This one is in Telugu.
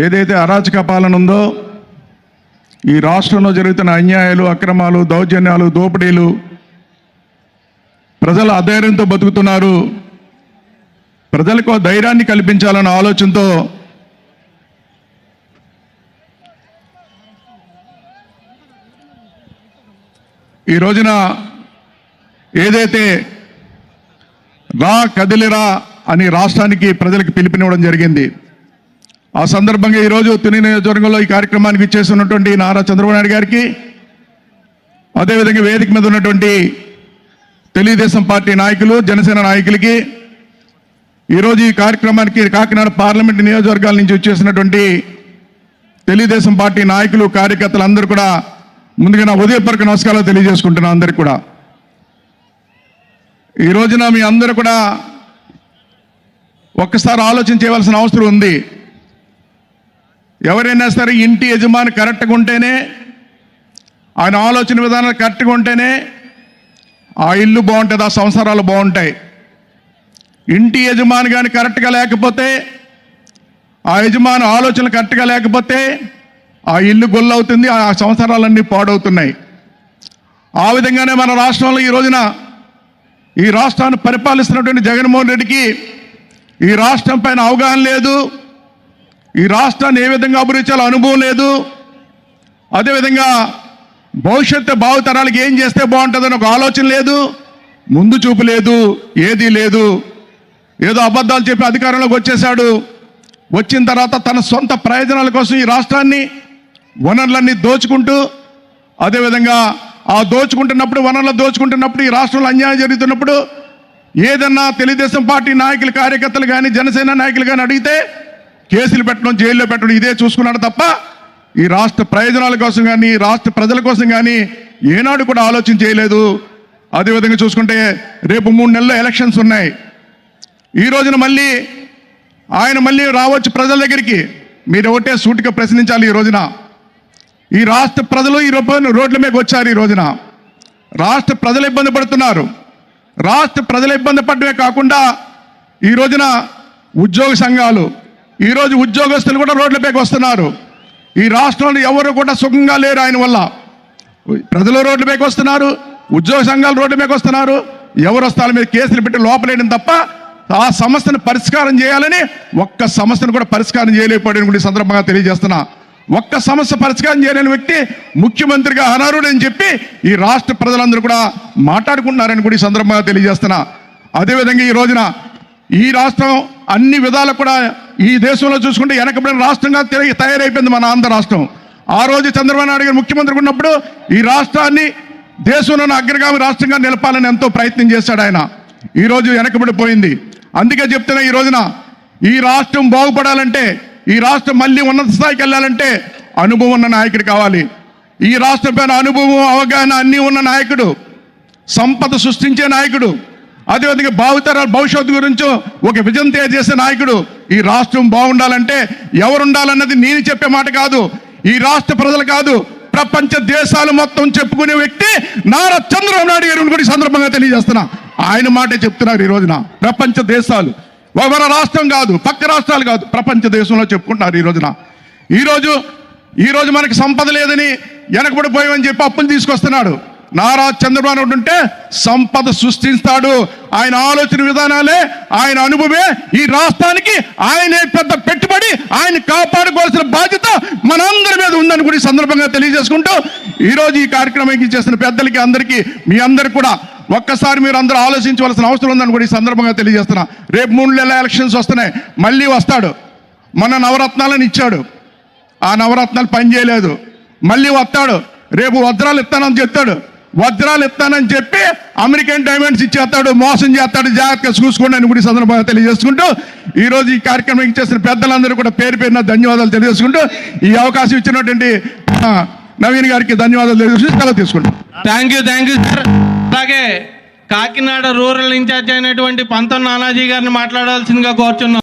ఏదైతే అరాచక పాలన ఉందో ఈ రాష్ట్రంలో జరుగుతున్న అన్యాయాలు అక్రమాలు దౌర్జన్యాలు దోపిడీలు ప్రజలు అధైర్యంతో బతుకుతున్నారు. ప్రజలకు ధైర్యాన్ని కల్పించాలన్న ఆలోచనతో ఈ రోజున ఏదైతే రా కదిలిరా అని రాష్ట్రానికి ప్రజలకు పిలుపునివ్వడం జరిగింది. ఆ సందర్భంగా ఈరోజు తుని నియోజకవర్గంలో ఈ కార్యక్రమానికి ఇచ్చేస్తున్నటువంటి నారా చంద్రబాబు నాయుడు గారికి అదేవిధంగా వేదిక మీద ఉన్నటువంటి తెలుగుదేశం పార్టీ నాయకులు జనసేన నాయకులకి ఈరోజు ఈ కార్యక్రమానికి కాకినాడ పార్లమెంట్ నియోజకవర్గాల నుంచి వచ్చేసినటువంటి తెలుగుదేశం పార్టీ నాయకులు కార్యకర్తలు అందరూ కూడా ముందుగా నా ఉదయపరకు నమస్కారాలు తెలియజేసుకుంటున్నాను అందరికి కూడా. ఈ రోజున మీ అందరూ కూడా ఒక్కసారి ఆలోచన చేయవలసిన అవసరం ఉంది. ఎవరైనా సరే ఇంటి యజమాని కరెక్ట్గా ఉంటేనే ఆయన ఆలోచన విధానాలు కరెక్ట్గా ఉంటేనే ఆ ఇల్లు బాగుంటుంది ఆ సంసారాలు బాగుంటాయి. ఇంటి యజమాని కానీ కరెక్ట్గా లేకపోతే ఆ యజమాని ఆలోచనలు కరెక్ట్గా లేకపోతే ఆ ఇల్లు గొల్లవుతుంది ఆ సంవత్సరాలన్నీ పాడవుతున్నాయి. ఆ విధంగానే మన రాష్ట్రంలో ఈ రోజున ఈ రాష్ట్రాన్ని పరిపాలిస్తున్నటువంటి జగన్మోహన్ రెడ్డికి ఈ రాష్ట్రం పైన అవగాహన లేదు. ఈ రాష్ట్రాన్ని ఏ విధంగా అభివృద్ధి చేయాలో అనుభవం లేదు. అదేవిధంగా భవిష్యత్తు భావితరాలకి ఏం చేస్తే బాగుంటుందని ఒక ఆలోచన లేదు. ముందు చూపు లేదు ఏదీ లేదు. ఏదో అబద్ధాలు చెప్పి అధికారంలోకి వచ్చేశాడు. వచ్చిన తర్వాత తన సొంత ప్రయోజనాల కోసం ఈ రాష్ట్రాన్ని వనరులన్నీ దోచుకుంటూ అదేవిధంగా ఆ దోచుకుంటున్నప్పుడు వనరులు దోచుకుంటున్నప్పుడు ఈ రాష్ట్రంలో అన్యాయం జరుగుతున్నప్పుడు ఏదన్నా తెలుగుదేశం పార్టీ నాయకులు కార్యకర్తలు కానీ జనసేన నాయకులు కానీ అడిగితే కేసులు పెట్టడం జైల్లో పెట్టడం ఇదే చూసుకున్నాడు తప్ప ఈ రాష్ట్ర ప్రయోజనాల కోసం కానీ రాష్ట్ర ప్రజల కోసం కానీ ఏనాడు కూడా ఆలోచన చేయలేదు. అదేవిధంగా చూసుకుంటే రేపు మూడు నెలల్లో ఎలక్షన్స్ ఉన్నాయి. ఈ రోజున మళ్ళీ ఆయన మళ్ళీ రావచ్చు ప్రజల దగ్గరికి. మీరు ఒకటే సూటిగా ప్రశ్నించాలి ఈ రోజున. ఈ రాష్ట్ర ప్రజలు ఈ రూపాయలు రోడ్ల మీద వచ్చారు ఈ రోజున. రాష్ట్ర ప్రజలు ఇబ్బంది పడుతున్నారు. రాష్ట్ర ప్రజలు ఇబ్బంది పడమే కాకుండా ఈ రోజున ఉద్యోగ సంఘాలు ఈరోజు ఉద్యోగస్తులు కూడా రోడ్లపైకి వస్తున్నారు. ఈ రాష్ట్రంలో ఎవరు కూడా సుఖంగా లేరు ఆయన వల్ల. ప్రజలు రోడ్లపైకి వస్తున్నారు ఉద్యోగ సంఘాలు రోడ్లపైకి వస్తున్నారు. ఎవరు వస్తాల మీద కేసులు పెట్టి లోపలేయడం తప్ప ఆ సమస్యను పరిష్కారం చేయాలని ఒక్క సమస్యను కూడా పరిష్కారం చేయలేకపోయాడని కూడా సందర్భంగా తెలియజేస్తున్నా. ఒక్క సమస్య పరిష్కారం చేయలేని వ్యక్తి ముఖ్యమంత్రిగా అనర్హుడని చెప్పి ఈ రాష్ట్ర ప్రజలందరూ కూడా మాట్లాడుకుంటున్నారని కూడా ఈ సందర్భంగా తెలియజేస్తున్నా. అదేవిధంగా ఈ రోజున ఈ రాష్ట్రం అన్ని విధాలు కూడా ఈ దేశంలో చూసుకుంటే వెనకబడిన రాష్ట్రంగా తిరిగి తయారైపోయింది మన ఆంధ్ర రాష్ట్రం. ఆ రోజు చంద్రబాబు నాయుడు గారు ముఖ్యమంత్రి ఉన్నప్పుడు ఈ రాష్ట్రాన్ని దేశంలోని అగ్రగామి రాష్ట్రంగా నిలపాలని ఎంతో ప్రయత్నం చేశాడు ఆయన. ఈ రోజు వెనకబడిపోయింది అందుకే చెప్తున్నా ఈ రోజున ఈ రాష్ట్రం బాగుపడాలంటే ఈ రాష్ట్రం మళ్ళీ ఉన్నత స్థాయికి వెళ్ళాలంటే అనుభవం ఉన్న నాయకుడు కావాలి. ఈ రాష్ట్రం పైన అనుభవం అవగాహన అన్నీ ఉన్న నాయకుడు సంపద సృష్టించే నాయకుడు అదేవిధంగా భావితరాల భవిష్యత్తు గురించి ఒక విజయం తయారు చేసే నాయకుడు ఈ రాష్ట్రం బాగుండాలంటే ఎవరు ఉండాలన్నది నేను చెప్పే మాట కాదు ఈ రాష్ట్ర ప్రజలు కాదు ప్రపంచ దేశాలు మొత్తం చెప్పుకునే వ్యక్తి నారా చంద్రబాబు నాయుడు గారు కూడా సందర్భంగా తెలియజేస్తున్నా. ఆయన మాటే చెప్తున్నారు ఈ రోజున ప్రపంచ దేశాలు. మన రాష్ట్రం కాదు పక్క రాష్ట్రాలు కాదు ప్రపంచ దేశంలో చెప్పుకుంటున్నారు ఈ రోజున. ఈరోజు ఈరోజు మనకి సంపద లేదని వెనకబడిపోయామని చెప్పి అప్పులు తీసుకొస్తున్నాడు. నారా చంద్రబాబు నాయుడు ఉంటే సంపద సృష్టిస్తాడు. ఆయన ఆలోచన విధానాలే ఆయన అనుభవే ఈ రాష్ట్రానికి ఆయనే పెద్ద పెట్టుబడి ఆయన కాపాడుకోవాల్సిన బాధ్యత మనందరి మీద ఉందని కూడా ఈ సందర్భంగా తెలియజేసుకుంటూ ఈరోజు ఈ కార్యక్రమం చేసిన పెద్దలకి అందరికీ మీ అందరికి కూడా ఒక్కసారి మీరు అందరూ ఆలోచించవలసిన అవసరం ఉందని కూడా ఈ సందర్భంగా తెలియజేస్తున్నా. రేపు మూడు నెలల ఎలక్షన్స్ వస్తున్నాయి. మళ్ళీ వస్తాడు. మన నవరత్నాలను ఇచ్చాడు. ఆ నవరత్నాలు పనిచేయలేదు. మళ్ళీ వస్తాడు. రేపు వజ్రాలు ఇస్తానని చెప్తాడు. వజ్రాలు ఇస్తానని చెప్పి అమెరికన్ డైమండ్స్ ఇచ్చేస్తాడు మోసం చేస్తాడు జాగ్రత్తగా చూసుకోండి అని కూడా సందర్భంగా తెలియజేసుకుంటూ ఈరోజు ఈ కార్యక్రమం ఇచ్చేసిన పెద్దలందరూ కూడా పేరు పేరున ధన్యవాదాలు తెలియజేసుకుంటూ ఈ అవకాశం ఇచ్చినటువంటి నవీన్ గారికి ధన్యవాదాలు తెలియజేసి సెలవు తీసుకుంటాం. Thank you thank you sir అలాగే కాకినాడ రూరల్ ఇన్ఛార్జ్ అయినటువంటి పంతం నానాజీ గారిని మాట్లాడాల్సిందిగా కోరుచున్నాం.